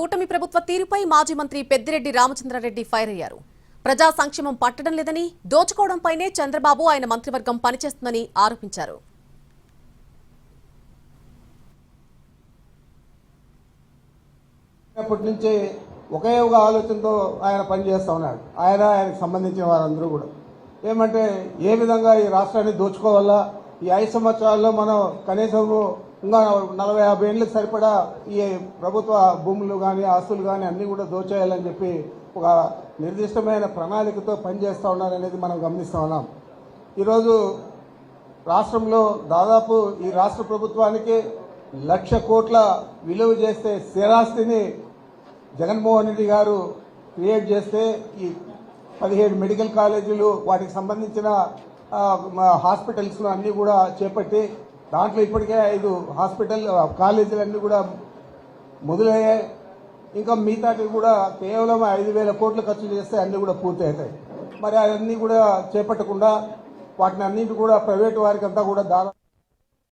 కూటమి ప్రభుత్వ తీరుపై మాజీ మంత్రి పెద్దిరెడ్డి రామచంద్రారెడ్డి ఫైర్ అయ్యారు. ప్రజా సంక్షేమం పట్టడం లేదని దోచుకోవడంపైనే చంద్రబాబు ఆయన మంత్రివర్గం పనిచేస్తుందని ఆరోపించారు. అప్పటి నుంచి ఒకే ఒక ఆలోచనతో ఆయన పనిచేస్తూ ఉన్నాడు. ఆయన ఆయనకు సంబంధించిన వారందరూ కూడా. ఏమంటే ఏ విధంగా ఈ రాష్ట్రాన్ని దోచుకోవాలా? ఈ ఐదు సంవత్సరాల్లో మనం కనీసం ఇంకా నలభై యాభై ఏళ్ళకి సరిపడా ఈ ప్రభుత్వ భూములు కానీ ఆస్తులు కానీ అన్నీ కూడా దోచేయాలని చెప్పి ఒక నిర్దిష్టమైన ప్రణాళికతో పనిచేస్తూ ఉన్నారనేది మనం గమనిస్తూ ఉన్నాం. ఈరోజు రాష్ట్రంలో దాదాపు ఈ రాష్ట్ర ప్రభుత్వానికి లక్ష కోట్ల విలువ చేస్తే స్థిరాస్తిని జగన్మోహన్ రెడ్డి గారు క్రియేట్ చేస్తే ఈ పదిహేడు మెడికల్ కాలేజీలు వాటికి సంబంధించిన హాస్పిటల్స్ను హాస్పిటల్స్ అన్నీ కూడా చేపట్టి దాంట్లో ఇప్పటికే ఐదు హాస్పిటల్ కాలేజీలు అన్నీ కూడా మొదలయ్యాయి. ఇంకా మిగతాకి కూడా కేవలం ఐదు వేల కోట్లు ఖర్చు చేస్తే అన్ని కూడా పూర్తి అవుతాయి మరి అవన్నీ కూడా చేపట్టకుండా వాటిని అన్నింటి కూడా ప్రైవేట్ వారికి అంతా కూడా దాదాపు